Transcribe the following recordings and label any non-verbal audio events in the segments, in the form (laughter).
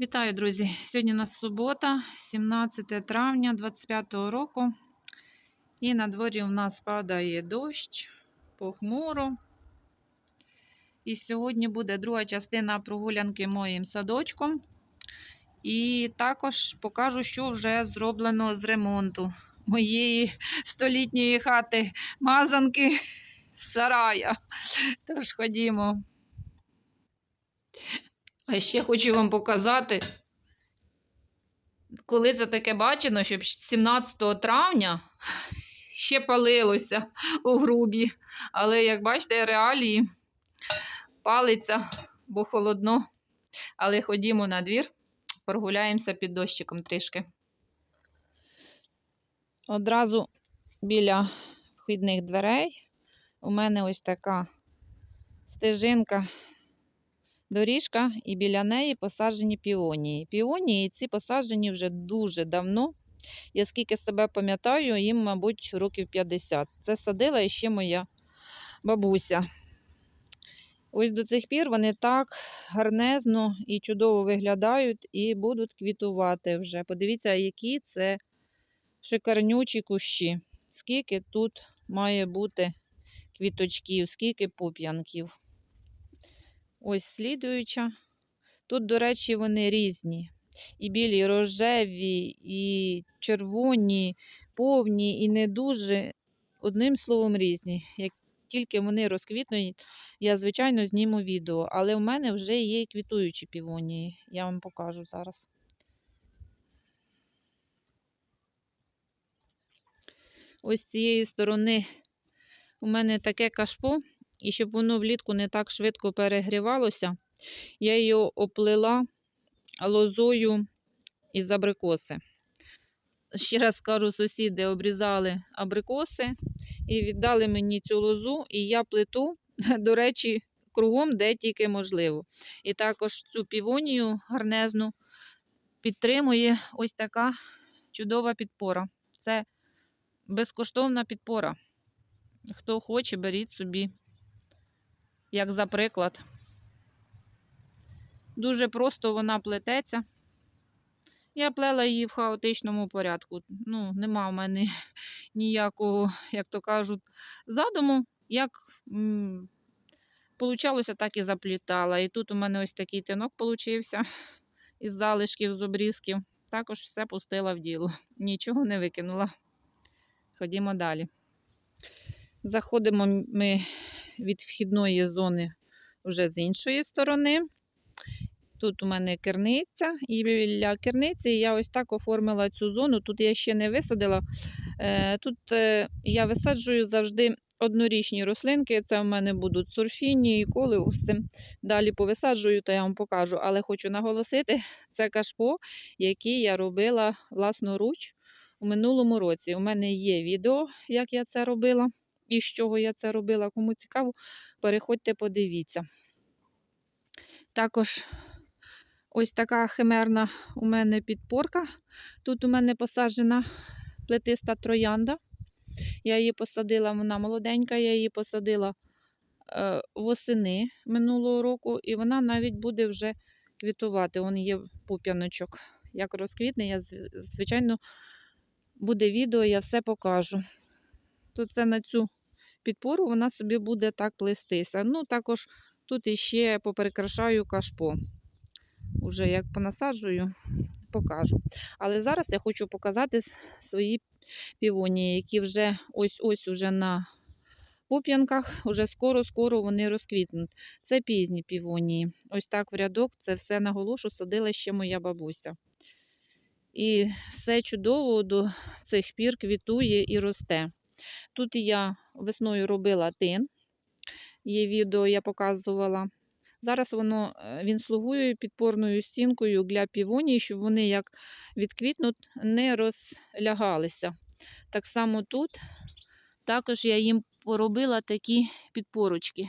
Вітаю, друзі! Сьогодні у нас субота, 17 травня 25 року. І на дворі у нас падає дощ, похмуро. І сьогодні буде друга частина прогулянки моїм садочком. І також покажу, що вже зроблено з ремонту моєї столітньої хати мазанки сарая. Тож ходімо. А ще хочу вам показати, коли це таке бачено, щоб 17 травня (laughs) ще палилося у грубі. Але, як бачите, реалії палиться, бо холодно. Але ходімо на двір, прогуляємося під дощиком трішки. Одразу біля вхідних дверей у мене ось така стежинка доріжка, і біля неї посаджені піонії. Піонії ці посаджені вже дуже давно. Я скільки себе пам'ятаю, їм, мабуть, років 50. Це садила ще моя бабуся. Ось до цих пір вони так гарнезно і чудово виглядають і будуть квітувати вже. Подивіться, які це шикарнючі кущі. Скільки тут має бути квіточків, скільки пуп'янків. Ось слідуюча. Тут, до речі, вони різні. І білі, і рожеві, і червоні, повні, і не дуже. Одним словом, різні. Як тільки вони розквітнуть, я, звичайно, зніму відео. Але в мене вже є квітуючі півонії. Я вам покажу зараз. Ось з цієї сторони у мене таке кашпо. І щоб воно влітку не так швидко перегрівалося, я її оплила лозою із абрикоси. Ще раз кажу, сусіди обрізали абрикоси і віддали мені цю лозу, і я плету, (laughs) до речі, кругом, де тільки можливо. І також цю півонію гарнезну підтримує ось така чудова підпора. Це безкоштовна підпора. Хто хоче, беріть собі як за приклад. Дуже просто вона плететься. Я плела її в хаотичному порядку. Ну, нема в мене (laughs) ніякого, як то кажуть, задуму. Як м так і заплітала. І тут у мене ось такий тинок получився (laughs) із залишків, з обрізків. Також все пустила в діло. (laughs) Нічого не викинула. Ходімо далі. Заходимо ми від вхідної зони вже з іншої сторони. Тут у мене керниця, і біля керниці я ось так оформила цю зону. Тут я ще не висадила. Е, тут е, я висаджую завжди однорічні рослинки. Це в мене будуть сурфіні і колеуси. Далі повисаджую, то я вам покажу. Але хочу наголосити, (laughs) це кашпо, який я робила власноруч у минулому році. У мене є відео, як я це робила і з чого я це робила. Кому цікаво, переходьте, подивіться. Також ось така химерна у мене підпорка. Тут у мене посаджена плетиста троянда. Я її посадила, вона молоденька, я її посадила е, восени минулого року, і вона навіть буде вже квітувати. Вон є пуп'яночок. Як розквітне, я, звичайно, буде відео, я все покажу. Тут це на цю підпору вона собі буде так плестися. Ну, також тут іще поперекрашаю кашпо. Уже як понасаджую, покажу. Але зараз я хочу показати свої півонії, які вже ось-ось уже на пуп'янках, вже скоро-скоро вони розквітнуть. Це пізні півонії. Ось так в рядок це все наголошу садила ще моя бабуся. І все чудово до цих пір квітує і росте. Тут я весною робила тин, є відео, я показувала. Зараз воно, е, він слугує підпорною стінкою для півоній, щоб вони як відквітнуть, не розлягалися. Так само тут також я їм поробила такі підпорочки.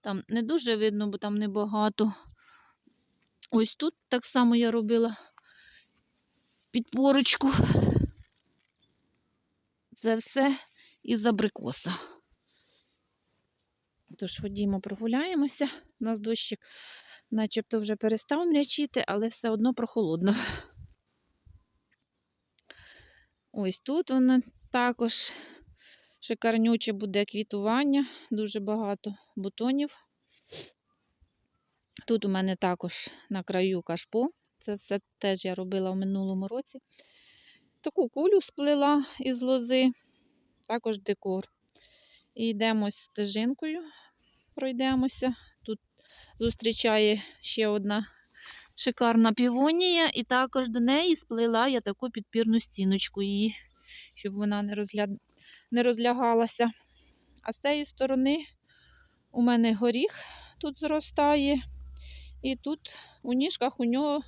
Там не дуже видно, бо там небагато. Ось тут так само я робила підпорочку. Це все із абрикоса. Тож ходімо, прогуляємося. У нас дощик начебто вже перестав мрячити, але все одно прохолодно. Ось тут воно також шикарнюче буде квітування, дуже багато бутонів. Тут у мене також на краю кашпо. Це все теж я робила в минулому році. Таку кулю сплела із лози, також декор. І йдемо стежинкою, пройдемося. Тут зустрічає ще одна шикарна півонія, і також до неї сплела я таку підпірну стіночку її, щоб вона не, розля... не розлягалася. А з цієї сторони у мене горіх тут зростає. І тут у ніжках у нього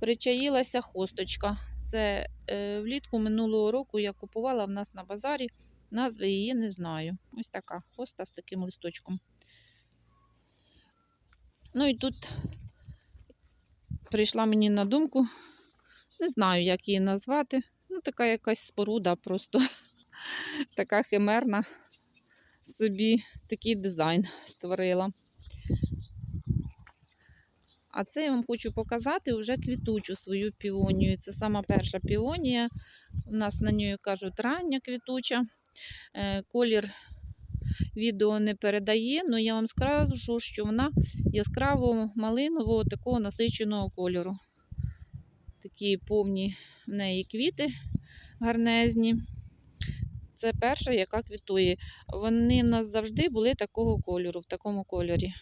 причаїлася хосточка. Це е, влітку минулого року я купувала в нас на базарі. Назви її не знаю. Ось така хоста з таким листочком. Ну і тут прийшла мені на думку, не знаю, як її назвати. Ну, така якась споруда, просто (laughs) така химерна. Собі такий дизайн створила. А це я вам хочу показати вже квітучу свою піонію. Це сама перша піонія. У нас на неї кажуть рання квітуча. Е, Колір відео не передає, але я вам скажу, що вона яскраво малинового такого насиченого кольору. Такі повні в неї квіти гарнезні. Це перша, яка квітує. Вони в нас завжди були такого кольору, в такому кольорі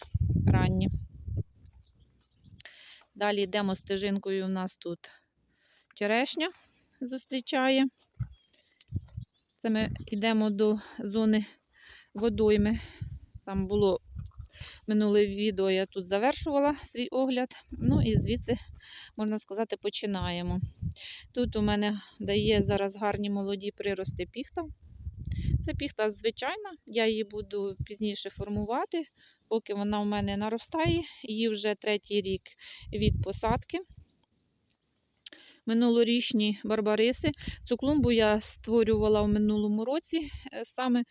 ранні. Далі йдемо стежинкою. У нас тут черешня зустрічає. Це ми йдемо до зони водойми. Там було минуле відео, я тут завершувала свій огляд. Ну і звідси, можна сказати, починаємо. Тут у мене дає зараз гарні молоді прирости піхта. Це піхта звичайна, я її буду пізніше формувати, поки вона у мене наростає. Її вже третій рік від посадки. Минулорічні барбариси. Цю клумбу я створювала в минулому році. е, Саме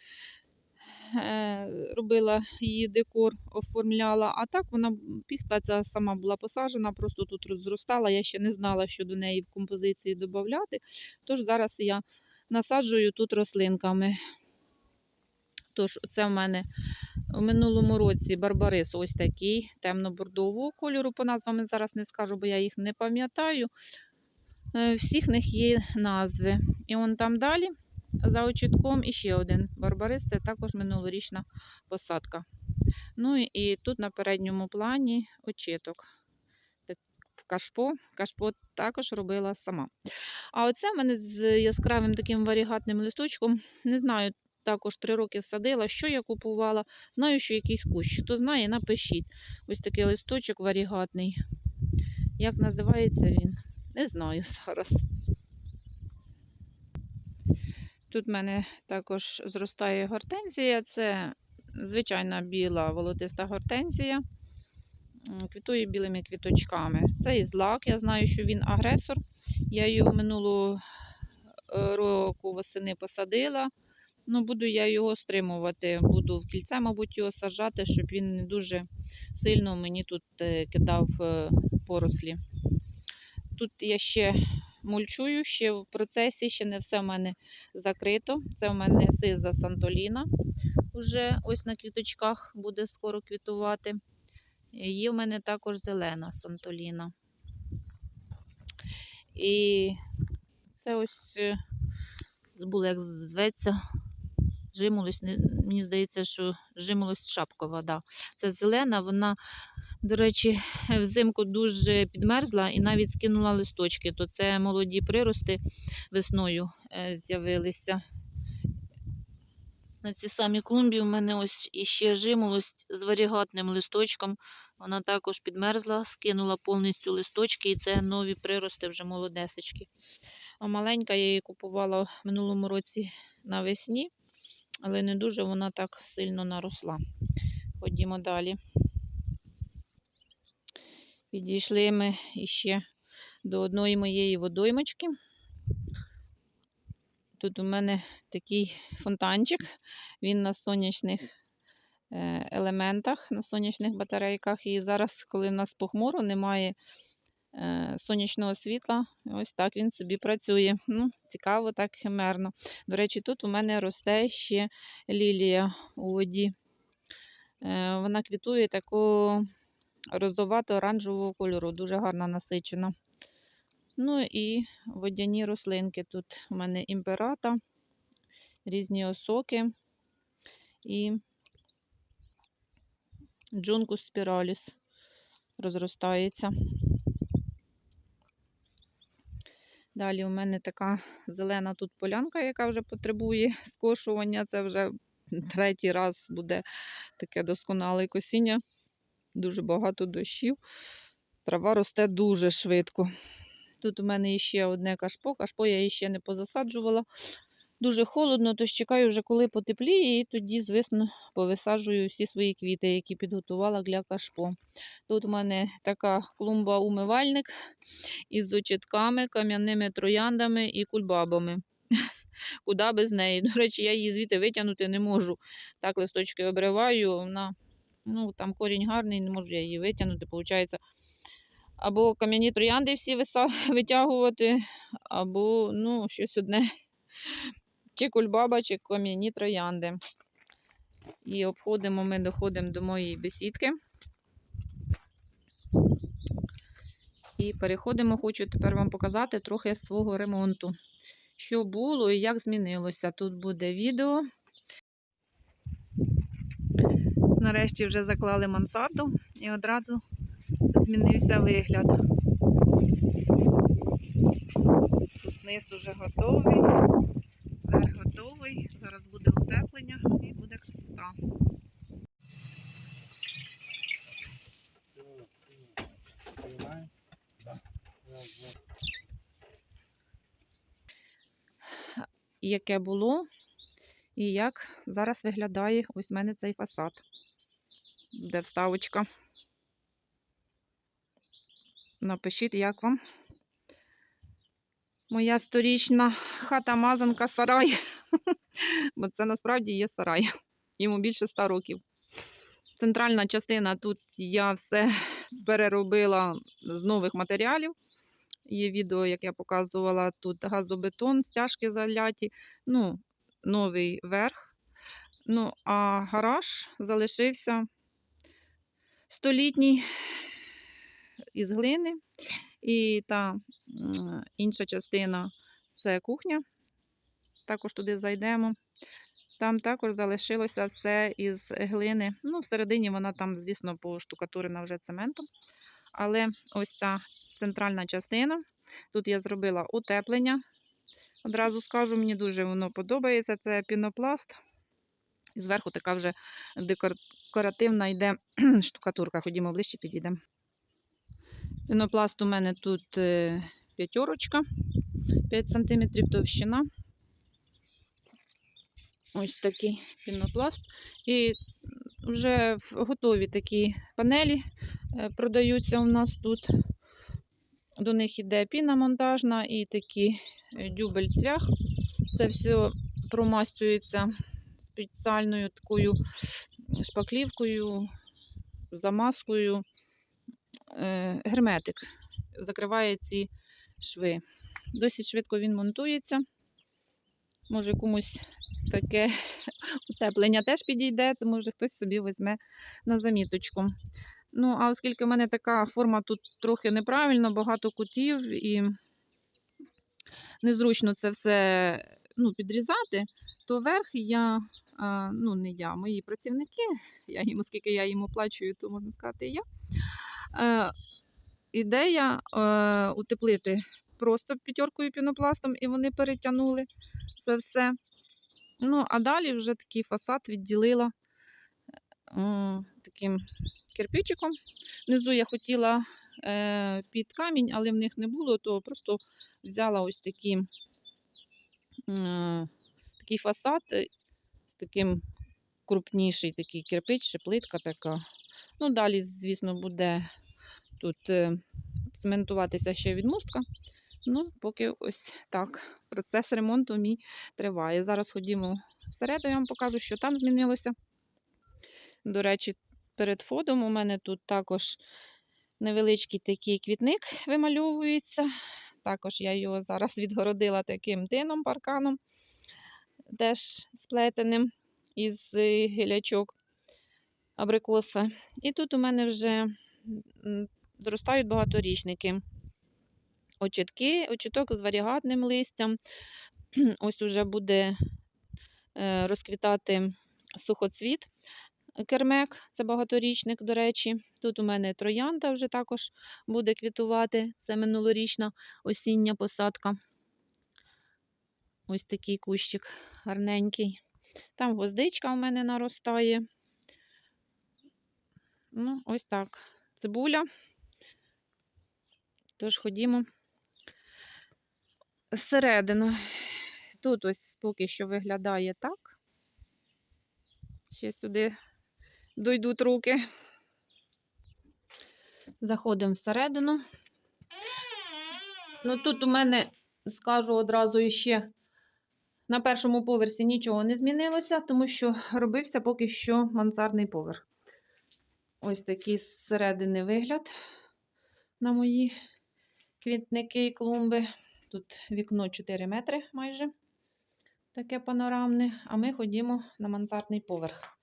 е, робила її декор, оформляла. А так вона піхта ця сама була посаджена, просто тут розростала. Я ще не знала, що до неї в композиції додати. Тож зараз я насаджую тут рослинками. Тож, це в мене у минулому році барбарис ось такий темно-бордового кольору. По назвам зараз не скажу, бо я їх не пам'ятаю. Е, Всіх них є назви. І он там далі, за очітком, іще один барбарис, це також минулорічна посадка. Ну і тут на передньому плані очіток. Кашпо. Кашпо також робила сама. А оце в мене з яскравим таким варігатним листочком. Не знаю, також три роки садила. Що я купувала? Знаю, що якийсь кущ. Хто знає, напишіть. Ось такий листочок варігатний. Як називається він? Не знаю (laughs) зараз. Тут в мене також зростає гортензія. Це звичайна біла волотиста гортензія. Квітує білими квіточками. Це і злак. Я знаю, що він агресор. Я його минулого е, року восени посадила. Ну, буду я його стримувати. Буду в кільце, мабуть, його саджати, щоб він не дуже сильно мені тут е, кидав е, порослі. Тут я ще мульчую, ще в процесі, ще не все в мене закрито. Це в мене сиза Сантоліна. Уже ось на квіточках буде скоро квітувати. Є в мене також зелена Сантоліна. І це ось е, забула, як зветься. Жимолость, мені здається, що жимолость шапкова, да. Це зелена, вона, до речі, взимку дуже підмерзла і навіть скинула листочки. То це молоді прирости весною е, з'явилися. На цій самій клумбі у мене ось іще жимолость з варігатним листочком. Вона також підмерзла, скинула повністю листочки, і це нові прирости вже молодесечки. А маленька я її купувала в минулому році навесні, але не дуже вона так сильно наросла. Ходімо далі. Підійшли ми іще до одної моєї водоймочки. Тут у мене такий фонтанчик, він на сонячних е, елементах на сонячних батарейках. І зараз, коли в нас похмуро, немає сонячного світла, ось так він собі працює. Ну, цікаво, так химерно. До речі, тут у мене росте ще лілія у воді. Е, Вона квітує такого розовато-оранжевого кольору, дуже гарно насичена. Ну і водяні рослинки. Тут у мене імперата, різні осоки і джункус спіраліс розростається. Далі у мене така зелена тут полянка, яка вже потребує (laughs) скошування. Це вже третій раз буде таке досконале косіння. Дуже багато дощів. Трава росте дуже швидко. Тут у мене ще одне кашпо. Кашпо я ще не позасаджувала. Дуже холодно, тож чекаю вже коли потепліє, і тоді, звісно, повисаджую всі свої квіти, які підготувала для кашпо. Тут у мене така клумба-умивальник із очітками, кам'яними трояндами і кульбабами. (laughs) Куди без неї? До речі, я її звідти витягнути не можу. Так листочки обриваю, вона, ну, там корінь гарний, не можу я її витягнути. Получається, або кам'яні троянди всі (laughs) витягувати, або ну, щось одне. Чи кульбаба, чи кам'яні троянди. І обходимо, ми доходимо до моєї бесідки. І переходимо, хочу тепер вам показати трохи свого ремонту. Що було і як змінилося. Тут буде відео. Нарешті вже заклали мансарду і одразу змінився вигляд. Тут низ уже готовий, готовий. Зараз буде утеплення і буде красота. Яке було, і як зараз виглядає ось в мене цей фасад. Буде вставочка. Напишіть, як вам. Моя сторічна хата мазанка сарай. (laughs) Бо це насправді є сарай. Йому більше 100 років. Центральна частина тут я все (laughs) переробила з нових матеріалів. Є відео, як я показувала, тут газобетон, стяжки заляті, ну, новий верх. Ну, а гараж залишився столітній із глини. І та інша частина це кухня. Також туди зайдемо. Там також залишилося все із глини. Ну, всередині вона там, звісно, поштукатурена вже цементом. Але ось ця центральна частина. Тут я зробила утеплення. Одразу скажу, мені дуже воно подобається. Це пінопласт. І зверху така вже декоративна йде (clears throat) штукатурка. Ходімо ближче, підійдемо. Пінопласт у мене тут п'ятерочка, 5 см товщина. Ось такий пінопласт. І вже готові такі панелі е, продаються у нас тут. До них іде піна монтажна і такі е, дюбель цвях. Це все промастюється спеціальною такою шпаклівкою, замазкою. Е, Герметик закриває ці шви. Досить швидко він монтується. Може комусь таке (laughs) утеплення теж підійде, то може хтось собі візьме на заміточку. Ну, а оскільки в мене така форма тут трохи неправильно, багато кутів і незручно це все ну, підрізати, то верх я, ну не я, мої працівники, я їм, оскільки я їм оплачую, то можна сказати і я. Е, ідея е, утеплити просто п'ятеркою пінопластом, і вони перетягнули це все. Ну, а далі вже такий фасад відділила е, таким кирпичиком. Внизу я хотіла під камінь, але в них не було, то просто взяла ось такі, такий фасад з таким крупніший такий кирпич, чи плитка така. Ну, далі, звісно, буде тут е, цементуватися ще відмостка. Ну, поки ось так. Процес ремонту мій триває. Зараз ходімо всередину, я вам покажу, що там змінилося. До речі, перед входом у мене тут також невеличкий такий квітник вимальовується. Також я його зараз (laughs) відгородила таким тином, парканом, теж сплетеним із е, гілячок абрикоса. І тут у мене вже зростають багаторічники. Очітки, очіток з варігатним листям. (clears throat) Ось уже буде е, розквітати сухоцвіт кермек, це багаторічник, до речі. Тут у мене троянда вже також буде квітувати. Це минулорічна осіння посадка. Ось такий кущик гарненький. Там гвоздичка у мене наростає. Ну, ось так. Цибуля. Тож ходімо зсередину. Тут ось поки що виглядає так. Ще сюди дойдуть руки. Заходимо всередину. Ну тут у мене, скажу одразу іще, на першому поверсі нічого не змінилося, тому що робився поки що мансардний поверх. Ось такий зсередини вигляд на мої квітники і клумби. Тут вікно 4 метри майже таке панорамне, а ми ходімо на мансардний поверх.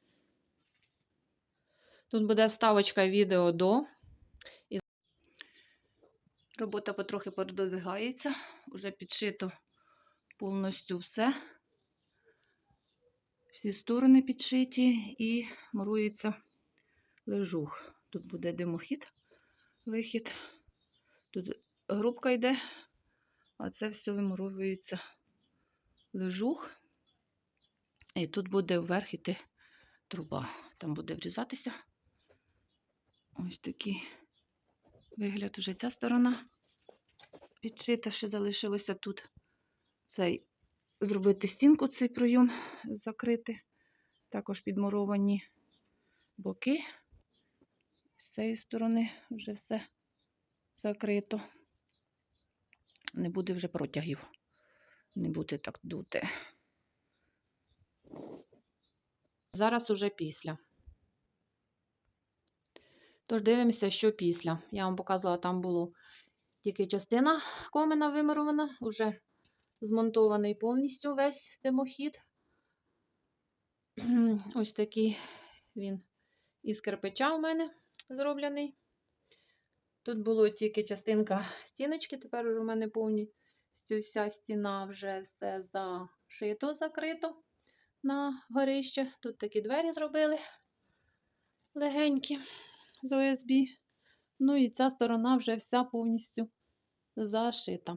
Тут буде вставочка відео до. І Робота потрохи продвигається, вже підшито повністю все. Всі сторони підшиті і мурується лежух. Тут буде димохід, вихід. Тут грубка йде, а це все вимуровується лежух. І тут буде вверх іти труба. Там буде врізатися. Ось такий вигляд уже ця сторона підшита, ще залишилося тут цей зробити стінку, цей пройом закрити. Також підмуровані боки. З цієї сторони вже все закрито. Не буде вже протягів. Не буде так дути. Зараз уже після. Тож дивимося, що після. Я вам показувала, там було тільки частина комина вимурована, вже змонтований повністю весь димохід. Ось такий він із кирпича у мене зроблений. Тут було тільки частинка стіночки, тепер у мене повністю вся стіна вже все зашито, закрито на горище. Тут такі двері зробили легенькі з ОСБ. Ну і ця сторона вже вся повністю зашита.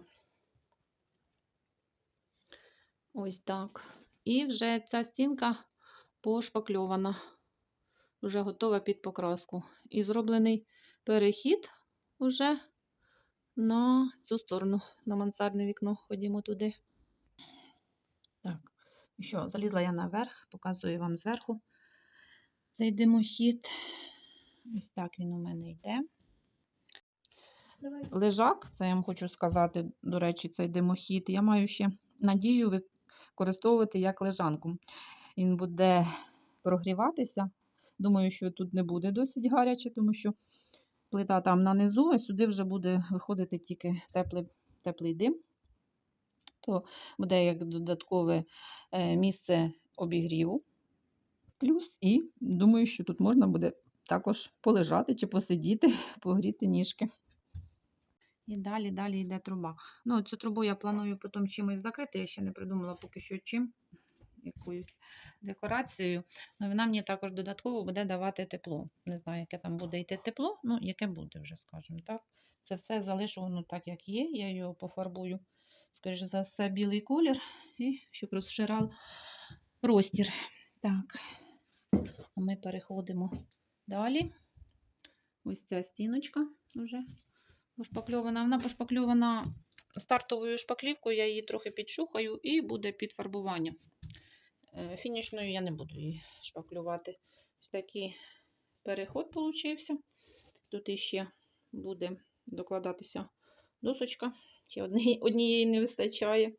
Ось так. І вже ця стінка пошпакльована, вже готова під покраску. І зроблений перехід уже на цю сторону, на мансардне вікно. Ходімо туди. Так, що, залізла я наверх, показую вам зверху цей димохід. Ось так він у мене йде. Лежак, це я вам хочу сказати, до речі, цей димохід. Я маю ще надію використовувати як лежанку. Він буде прогріватися. Думаю, що тут не буде досить гаряче, тому що плита там нанизу, а сюди вже буде виходити тільки теплий, теплий дим. То буде як додаткове е, місце обігріву. Плюс, і думаю, що тут можна буде також полежати чи посидіти, (laughs) погріти ніжки. І далі, далі йде труба. Ну, цю трубу я планую потім чимось закрити. Я ще не придумала поки що чим, якоюсь декорацією. Але вона мені також додатково буде давати тепло. Не знаю, яке там буде йти тепло, ну, яке буде вже, скажімо так. Це все залишу воно так, як є. Я його пофарбую, скоріше за все, білий колір, і щоб розширав простір. Так, ми переходимо далі. Ось ця стіночка вже пошпакльована. Вона пошпакльована стартовою шпаклівкою, я її трохи підшухаю і буде під фарбування. Е, Фінішною я не буду її шпаклювати. Ось такий переход получився. Тут іще буде докладатися досочка. Ще (laughs) однієї не вистачає.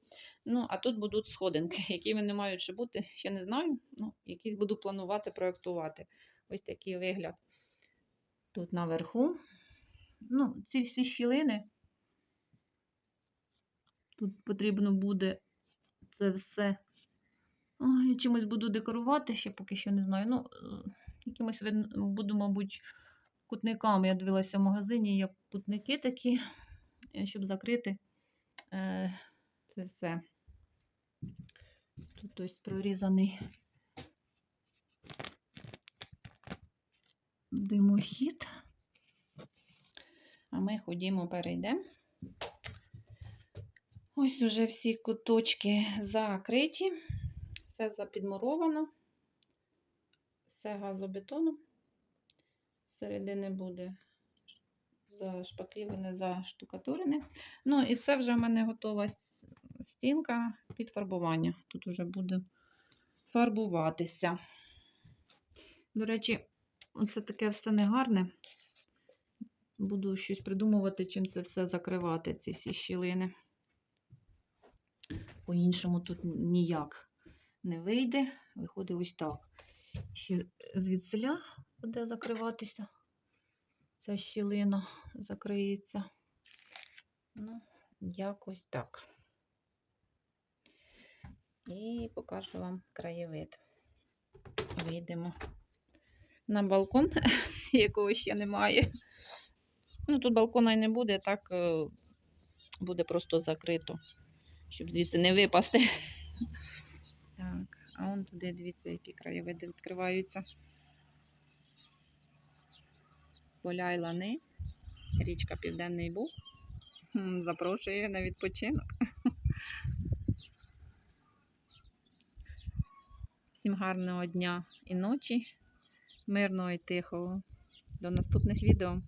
Ну, а тут будуть сходинки, (laughs) які вони мають ще бути, ще не знаю. Ну, якісь буду планувати проєктувати. ось такий вигляд. Тут наверху. Ну, ці всі щілини. Тут потрібно буде це все. Ой, чимось буду декорувати, ще поки що не знаю. Ну, е, якимось буду, мабуть, кутниками. Я дивилася в магазині, є кутники такі, е, щоб закрити е, це все. Тут ось прорізаний димохід. А ми ходімо, перейдемо. Ось уже всі куточки закриті, все запідмуровано, все газобетоном. Середини буде зашпакліване, заштукатурене. Ну і це вже в мене готова стінка під фарбування. Тут вже буде фарбуватися. До речі, оце таке все негарне. Буду щось придумувати, чим це все закривати, ці всі щілини. По-іншому тут ніяк не вийде. Виходить ось так. Ще звідсиля буде закриватися. Ця щілина закриється. Ну, якось так. І покажу вам краєвид. Вийдемо на балкон, (laughs) якого ще немає. Ну, тут балкона й не буде, так е, буде просто закрито, щоб звідси не випасти. А он туди, дивіться, які краєвиди відкриваються. Поля й лани, річка Південний Буг. М, Запрошує на відпочинок. Всім гарного дня і ночі, мирного і тихого. До наступних відео.